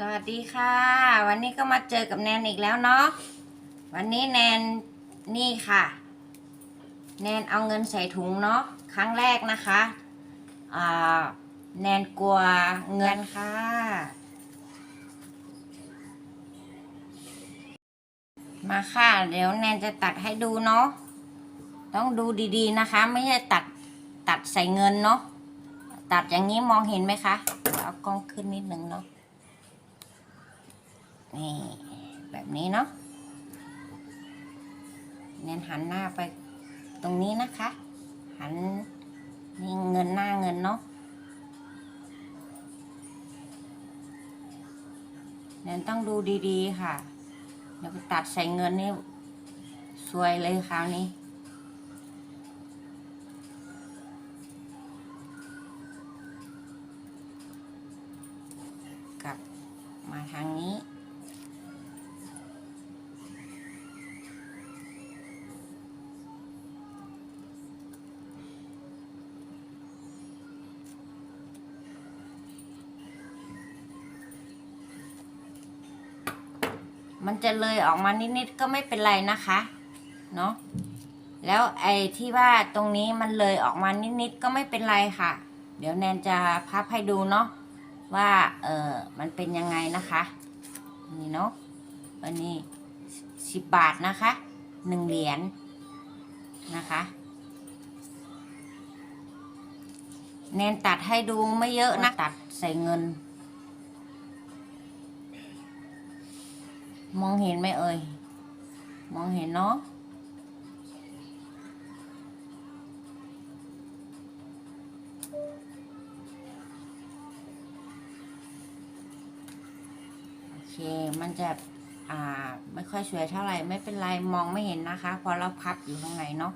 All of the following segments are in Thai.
สวัสดีค่ะ วันนี้ก็มาเจอกับแนนอีกแล้วเนาะวันนี้แนนนี่ค่ะ แนนเอาเงินใส่ถุงเนาะครั้งแรกนะคะอ่าแนนกลัวเงินค่ะ มาค่ะ เดี๋ยวแนนจะตัดให้ดูเนาะต้องดูดีๆนะคะ ไม่ใช่ตัดตัดใส่เงินเนาะตัดอย่างนี้มองเห็นไหมคะเอากล้องขึ้นนิดนึงเนาะ นี่แบบนี้เนาะเน้นหันหน้าไปตรงนี้นะคะ หันนี่เงินหน้าเงินเนาะเน้นต้องดูดีๆค่ะเดี๋ยวไปตัดใส่เงินนี่สวยเลยคราวนี้กลับมาทางนี้ มันจะเลยออกมานิดๆก็ไม่เป็นไรนะคะ เนาะแล้วไอ้ที่ว่าตรงนี้มันเลยออกมานิดๆก็ไม่เป็นไรค่ะ เดี๋ยวแนนจะพับให้ดูเนาะว่าเออมันเป็นยังไงนะคะนี่เนาะอันนี้สิบบาทนะคะหนึ่งเหรียญนะคะแนนตัดให้ดูไม่เยอะนะตัดใส่เงิน มองเห็นไหมเอ่ย มองเห็นเนาะโอเค มันจะอ่าไม่ค่อยสวยเท่าไหร่ ไม่เป็นไร มองไม่เห็นนะคะเพราะเราพับอยู่ข้างในเนาะ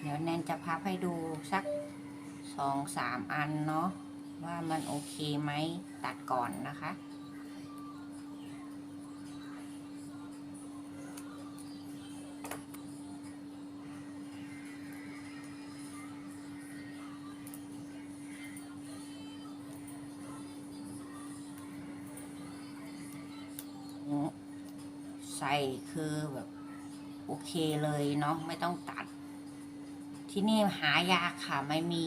เดี๋ยวแนนจะพับให้ดูสักสองสามอันเนาะ ว่ามันโอเคไหมตัดก่อนนะคะ ใส่คือแบบโอเคเลยเนาะไม่ต้องตัด ที่นี่หายากค่ะไม่มี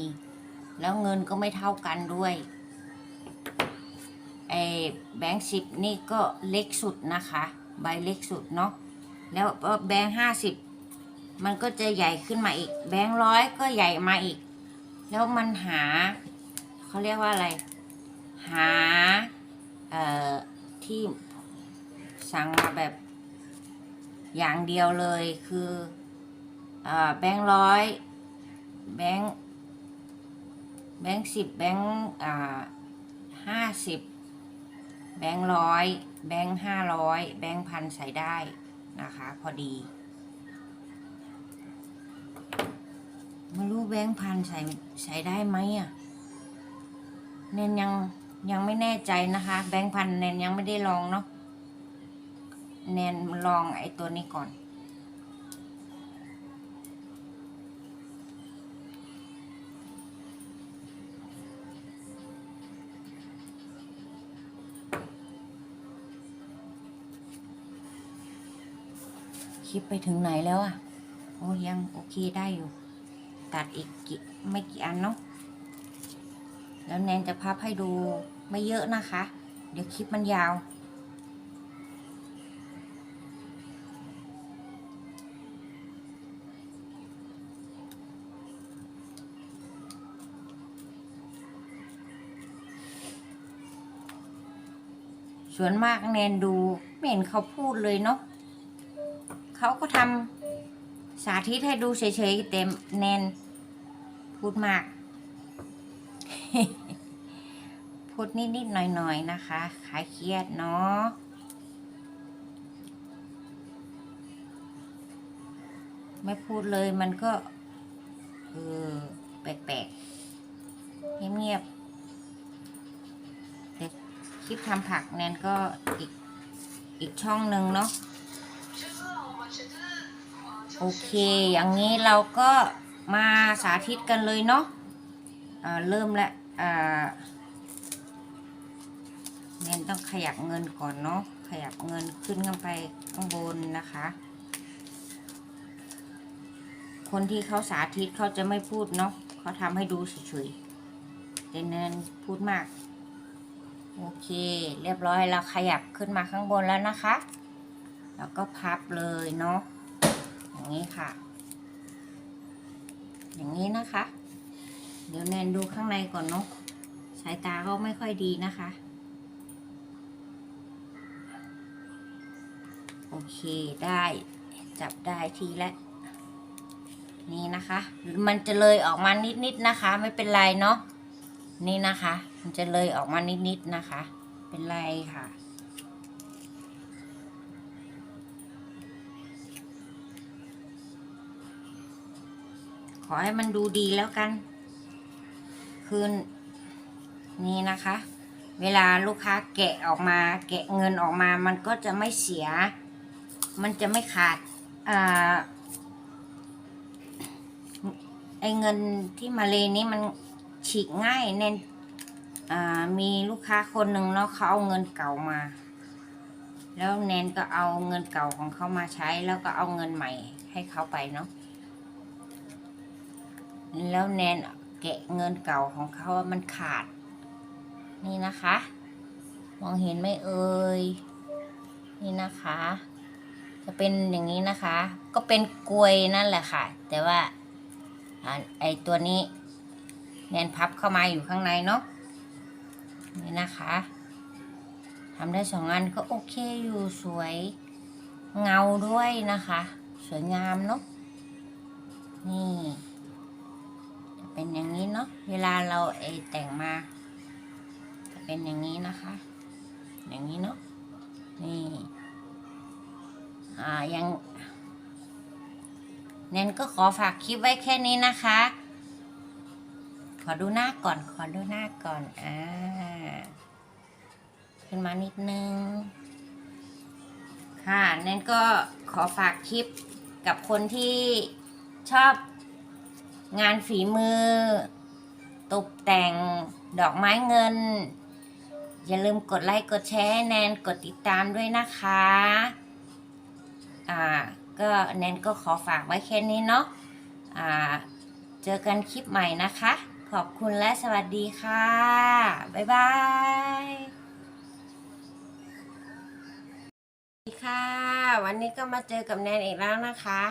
แล้วเงินก็ไม่เท่ากันด้วยไอ้แบงค์สิบนี่ก็เล็กสุดนะคะ ใบเล็กสุดเนาะแล้วแบงค์ห้าสิบมันก็จะใหญ่ขึ้นมาอีก แบงค์ร้อยก็ใหญ่มาอีก แล้วมันหาเขาเรียกว่าอะไร หาเอ่อที่สั่งมาแบบอย่างเดียวเลยคือแบงค์ร้อยแบงค์ แบงค์สิบแบงค์อ่าห้าสิบแบงค์ร้อยแบงค์ห้าร้อยแบงค์พันใส่ได้นะคะ พอดีไม่รู้แบงค์พันใส่ใส่ได้ไหมอะเนนยังยังไม่แน่ใจนะคะ แบงค์พันเนนยังไม่ได้ลองเนาะแนนลองไอ้ตัวนี้ก่อน คลิปไปถึงไหนแล้วอะ โอ้ยังโอเคได้อยู่ ตัดอีกกี่ไม่กี่อันเนาะ แล้วแนนจะพับให้ดูไม่เยอะนะคะ เดี๋ยวคลิปมันยาว ส่วนมากแนนดูไม่เห็นเขาพูดเลยเนาะ เขาก็ทำสาธิตให้ดูเฉยๆแต่แนนพูดมาก พูดนิดๆหน่อยๆนะคะขายเครียดเนาะไม่พูดเลยมันก็เออแปลกๆเงียบๆแต่คลิปทำผักแนนก็อีกอีกช่องหนึ่งเนาะ โอเค อย่างนี้เราก็มาสาธิตกันเลยเนาะอ่าเริ่มแล้วเน้นต้องขยับเงินก่อนเนาะ ขยับเงินขึ้นข้างไปข้างบนนะคะ คนที่เขาสาธิตเขาจะไม่พูดเนาะเขาทำให้ดูเฉยๆแต่เนินพูดมาก โอเค เรียบร้อยเราขยับขึ้นมาข้างบนแล้วนะคะ แล้วก็พับเลยเนาะ อย่างนี้ค่ะ อย่างนี้นะคะ เดี๋ยวแนนดูข้างในก่อนเนาะสายตาก็ไม่ค่อยดีนะคะ โอเคได้จับได้ทีละนี่นะคะมันจะเลยออกมานิดๆนะคะ ไม่เป็นไรเนาะนี่นะคะ มันจะเลยออกมานิดๆนะคะ เป็นไรค่ะ อให้มันดูดีแล้วกัน คืนนี้นะคะ เวลาลูกค้าแกะออกมา แกะเงินออกมา มันก็จะไม่เสีย มันจะไม่ขาดอ่าไอเงินที่มาเลนี้มันฉีกง่ายเน้นมีลูกค้าคนหนึ่งเนาะเขาเอาเงินเก่ามา แล้วแนนก็เอาเงินเก่าของเขามาใช้ แล้วก็เอาเงินใหม่ให้เขาไปเนาะ แล้วแนนแกะเงินเก่าของเขาว่ามันขาด นี่นะคะ มองเห็นไหมเอ่ยนี่นะคะ จะเป็นอย่างนี้นะคะ ก็เป็นกลวยนั่นแหละค่ะ แต่ว่าอ่าไอตัวนี้แนนพับเข้ามาอยู่ข้างในเนาะนี่นะคะทำได้สองอันก็โอเคอยู่สวยเงาด้วยนะคะ สวยงามเนาะนี่ เป็นอย่างนี้เนาะเวลาเราไอแต่งมาจะเป็นอย่างนี้นะคะ อย่างนี้เนาะนี่อ่ายังเน้นก็ขอฝากคลิปไว้แค่นี้นะคะ ขอดูหน้าก่อน ขอดูหน้าก่อน อ่า ขึ้นมานิดนึง ค่ะเน้นก็ขอฝากคลิปกับคนที่ชอบ งานฝีมือ ตกแต่งดอกไม้เงิน อย่าลืมกดไลค์กดแชร์แนนกดติดตามด้วยนะคะอ่าก็แนนก็ขอฝากไว้แค่นี้เนาะอ่าเจอกันคลิปใหม่นะคะ ขอบคุณและสวัสดีค่ะ บ๊ายบายสวัสดีค่ะ วันนี้ก็มาเจอกับแนนอีกแล้วนะคะ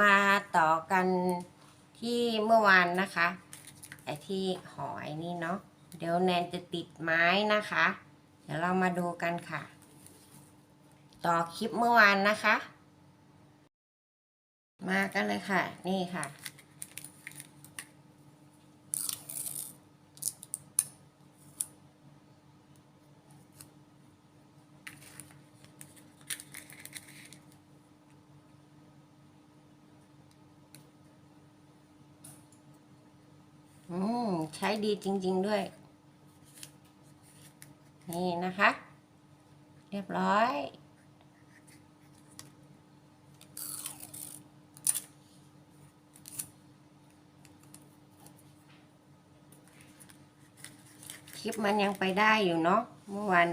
มาต่อกัน ที่เมื่อวานนะคะไอ้ที่หอยนี่เนาะเดี๋ยวแนนจะติดไม้นะคะ เดี๋ยวเรามาดูกันค่ะ ต่อคลิปเมื่อวานนะคะ มากันเลยค่ะ นี่ค่ะ อืม ใช้ดีจริง ๆด้วย นี่นะคะ เรียบร้อยคลิปมันยังไปได้อยู่เนาะเมื่อวาน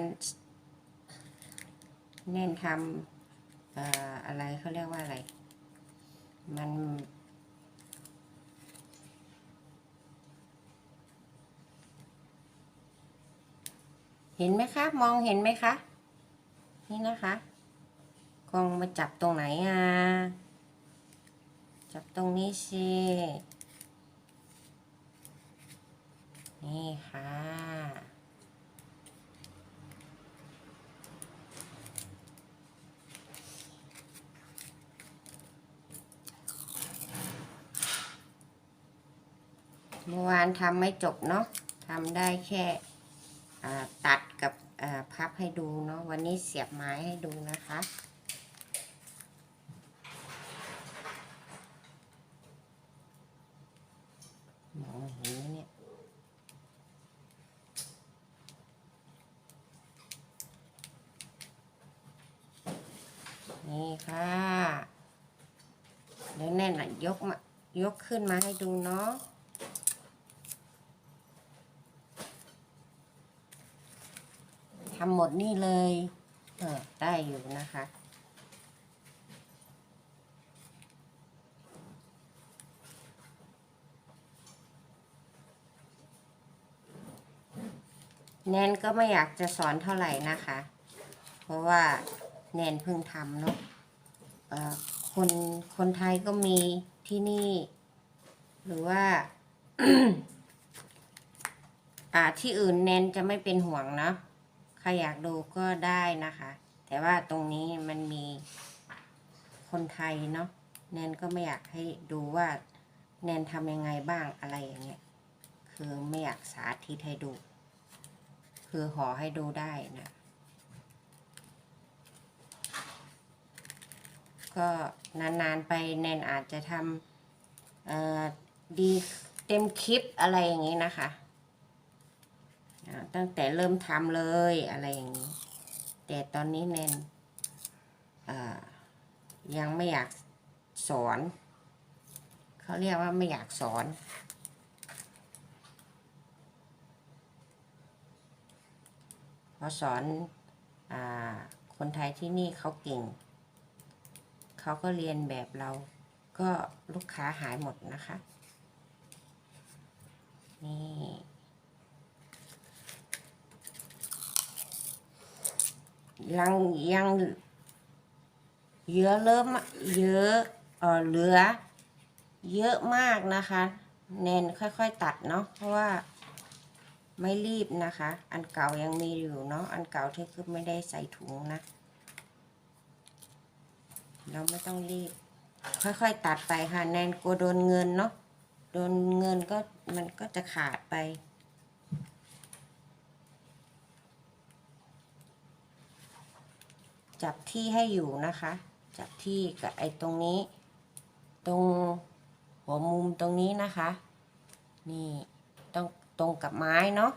เน้นทำอออะไรเขาเรียกว่าอะไร มัน เห็นไหมคะ มองเห็นไหมคะ นี่นะคะกองมาจับตรงไหนอะ จับตรงนี้สินี่ค่ะเมื่อวานทำไม่จบเนาะทำได้แค่ ตัดกับพับให้ดูเนาะวันนี้เสียบไม้ให้ดูนะคะ มองเห็นเนี่ยนี่ค่ะเดี๋ยวแน่นอะยกมายกขึ้นมาให้ดูเนาะ ทำหมดนี่เลยเออได้อยู่นะคะ แนนก็ไม่อยากจะสอนเท่าไหร่นะคะ เพราะว่าแนนเพิ่งทำเนาะคนคนไทยก็มีที่นี่ หรือว่าอ่าที่อื่นแนนจะไม่เป็นห่วงเนาะ รอยากดูก็ได้นะคะ แต่ว่าตรงนี้มันมีคนไทยเนาะแนนก็ไม่อยากให้ดูว่าแนนทำยังไงบ้างอะไรอย่างเงี้ยคือไม่อยากสาธิตให้ดู คือห่อให้ดูได้นะ ก็นานๆไปแนนอาจจะทำเอ่อดีเต็มคลิปอะไรอย่างนี้นะคะ ตั้งแต่เริ่มทำเลยอะไรอย่างนี้ แต่ตอนนี้แนนยังไม่อยากสอน เขาเรียกว่าไม่อยากสอนพอสอนอคนไทยที่นี่เขาเก่ง เขาก็เรียนแบบเรา ก็ลูกค้าหายหมดนะคะ นี่ ยังยังเยอะเริ่มเยอะเออเหลือ เยอะมากนะคะ เน้นค่อยๆตัดเนาะเพราะว่าไม่รีบนะคะ อันเก่ายังมีอยู่เนาะอันเก่าที่คือไม่ได้ใส่ถุงนะเราไม่ต้องรีบ ค่อยๆตัดไปค่ะแนนกลัวโดนเงินเนาะโดนเงินก็มันก็จะขาดไป จับที่ให้อยู่นะคะ จับที่กับไอ้ตรงนี้ ตรงหัวมุมตรงนี้นะคะ นี่ต้องตรงกับไม้เนาะ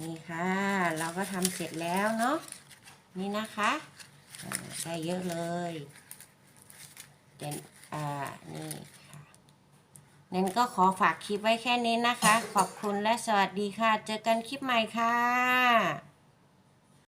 นี่ค่ะ เราก็ทำเสร็จแล้วเนาะนี่นะคะได้เยอะเลยเด่นอ่านี่ เน้นก็ขอฝากคลิปไว้แค่นี้นะคะ ขอบคุณและสวัสดีค่ะ เจอกันคลิปใหม่ค่ะ